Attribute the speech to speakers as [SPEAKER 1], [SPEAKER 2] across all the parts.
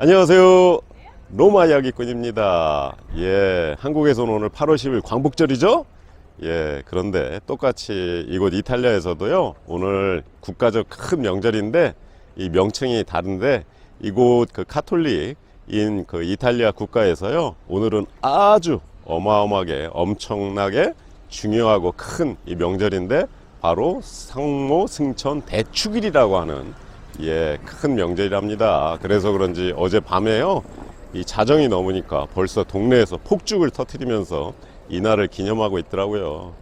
[SPEAKER 1] 안녕하세요. 로마 이야기꾼입니다. 예, 한국에서는 오늘 8월 10일 광복절이죠? 예, 그런데 똑같이 이곳 이탈리아에서도요, 오늘 국가적 큰 명절인데, 이 명칭이 다른데, 이곳 그 카톨릭인 그 이탈리아 국가에서요, 오늘은 아주 어마어마하게 엄청나게 중요하고 큰 이 명절인데, 바로 상모 승천 대축일이라고 하는 예, 큰 명절이랍니다. 그래서 그런지 어제 밤에요. 이 자정이 넘으니까 벌써 동네에서 폭죽을 터트리면서 이날을 기념하고 있더라고요.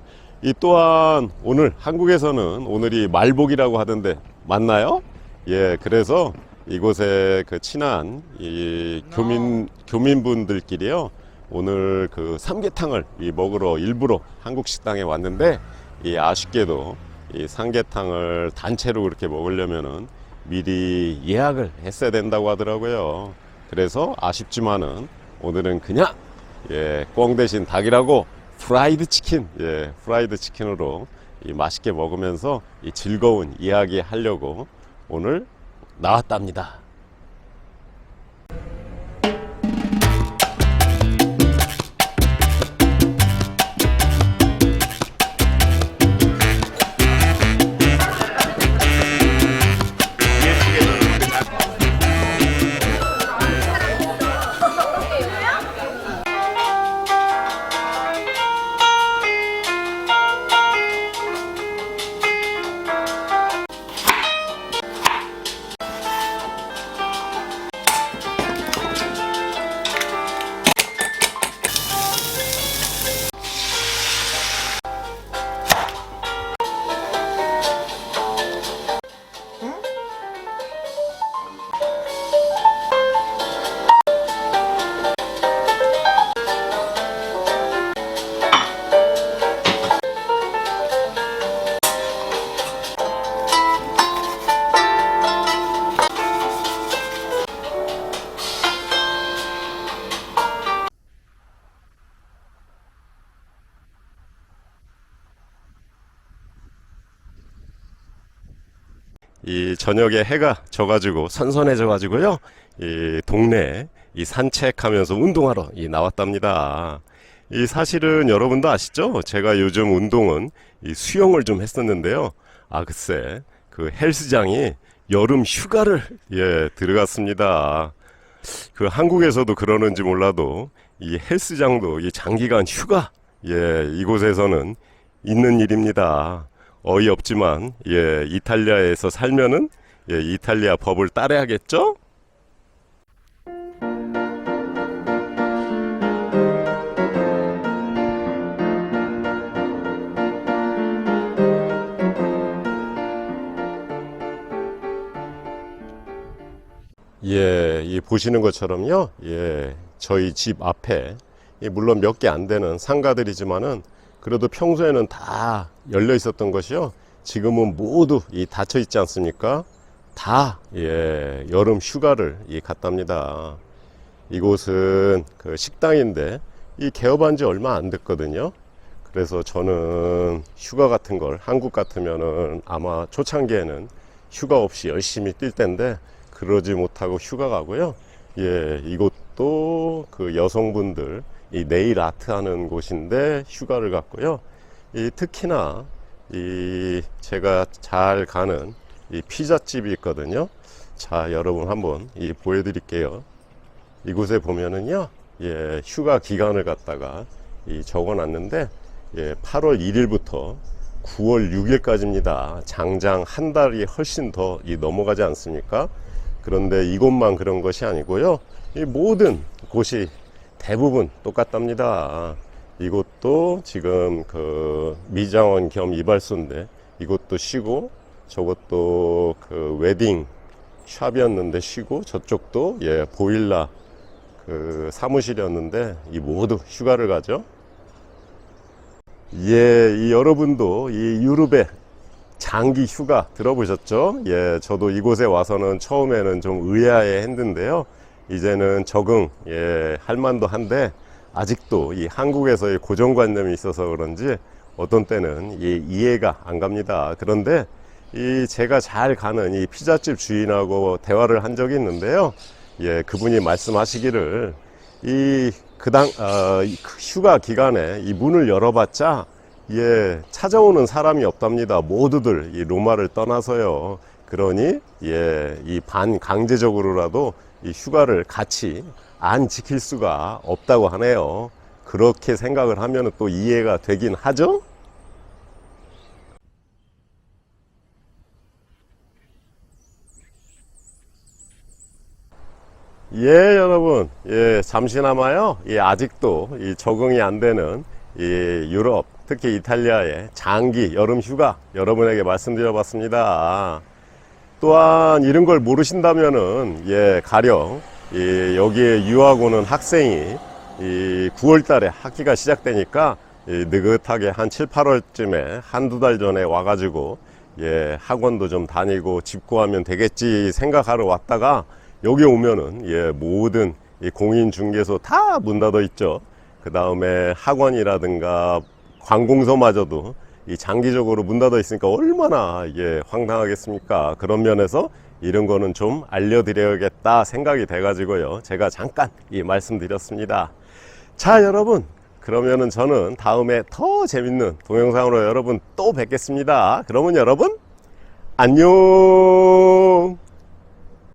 [SPEAKER 1] 이 또한 오늘 한국에서는 오늘이 말복이라고 하던데 맞나요? 예, 그래서 이곳에 그 친한 이 교민 교민분들끼리요. 오늘 그 삼계탕을 이 먹으러 일부러 한국 식당에 왔는데 이 아쉽게도 이 삼계탕을 단체로 그렇게 먹으려면은 미리 예약을 했어야 된다고 하더라고요. 그래서 아쉽지만은 오늘은 그냥 예, 꽁 대신 닭이라고 프라이드 치킨, 예, 프라이드 치킨으로 이 맛있게 먹으면서 이 즐거운 이야기 하려고 오늘 나왔답니다. 이 저녁에 해가 져가지고 선선해져가지고요. 이 동네 이 산책하면서 운동하러 이 나왔답니다. 이 사실은 여러분도 아시죠? 제가 요즘 운동은 이 수영을 좀 했었는데요. 아 글쎄 그 헬스장이 여름 휴가를 예 들어갔습니다. 그 한국에서도 그러는지 몰라도 이 헬스장도 이 장기간 휴가 예 이곳에서는 있는 일입니다. 어이없지만 예 이탈리아에서 살면은 예 이탈리아 법을 따라야겠죠? 예, 이 보시는 것처럼요. 예, 저희 집 앞에 이 물론 몇 개 안 되는 상가들이지만은 그래도 평소에는 다 열려 있었던 것이요. 지금은 모두 이 닫혀 있지 않습니까? 다 예, 여름 휴가를 이 갔답니다. 이곳은 그 식당인데 이 개업한 지 얼마 안 됐거든요. 그래서 저는 휴가 같은 걸 한국 같으면은 아마 초창기에는 휴가 없이 열심히 뛸 텐데 그러지 못하고 휴가 가고요. 예, 이곳도 그 여성분들 이 네일 아트 하는 곳인데 휴가를 갔고요. 이 특히나 이 제가 잘 가는 이 피자집이 있거든요. 자, 여러분 한번 이 보여드릴게요. 이곳에 보면은요, 예, 휴가 기간을 갖다가 이 적어놨는데, 예, 8월 1일부터 9월 6일까지입니다. 장장 한 달이 훨씬 더 이 넘어가지 않습니까? 그런데 이곳만 그런 것이 아니고요. 이 모든 곳이 대부분 똑같답니다. 이곳도 지금 그 미장원 겸 이발소인데 이곳도 쉬고 저것도 그 웨딩 샵이었는데 쉬고 저쪽도 예 보일라 그 사무실이었는데 이 모두 휴가를 가죠. 예, 이 여러분도 이 유럽의 장기 휴가 들어보셨죠? 예, 저도 이곳에 와서는 처음에는 좀 의아해 했는데요. 이제는 적응, 예, 할 만도 한데, 아직도 이 한국에서의 고정관념이 있어서 그런지 어떤 때는 이 이해가 안 갑니다. 그런데 이 제가 잘 가는 이 피자집 주인하고 대화를 한 적이 있는데요. 예, 그분이 말씀하시기를 이 그당 어, 이 휴가 기간에 이 문을 열어봤자 예 찾아오는 사람이 없답니다. 모두들 이 로마를 떠나서요. 그러니 예 이 반 강제적으로라도 이 휴가를 같이 안 지킬 수가 없다고 하네요. 그렇게 생각을 하면 또 이해가 되긴 하죠. 예, 여러분. 예, 잠시나마요. 예, 아직도 이 적응이 안 되는 이 유럽, 특히 이탈리아의 장기 여름 휴가 여러분에게 말씀드려 봤습니다. 또한 이런 걸 모르신다면은 예, 가령 이 여기에 유학 오는 학생이 이 9월 달에 학기가 시작되니까 이 느긋하게 한 7, 8월쯤에 한두 달 전에 와가지고 예, 학원도 좀 다니고 집 구하면 되겠지 생각하러 왔다가 여기 오면은 예, 모든 이 공인 중개소 다 문 닫아 있죠. 그 다음에 학원이라든가 관공서마저도 이 장기적으로 문 닫아 있으니까 얼마나 예, 황당하겠습니까? 그런 면에서 이런 거는 좀 알려드려야겠다 생각이 돼 가지고요. 제가 잠깐 이 말씀드렸습니다. 자, 여러분. 그러면은 저는 다음에 더 재밌는 동영상으로 여러분 또 뵙겠습니다. 그러면 여러분, 안녕!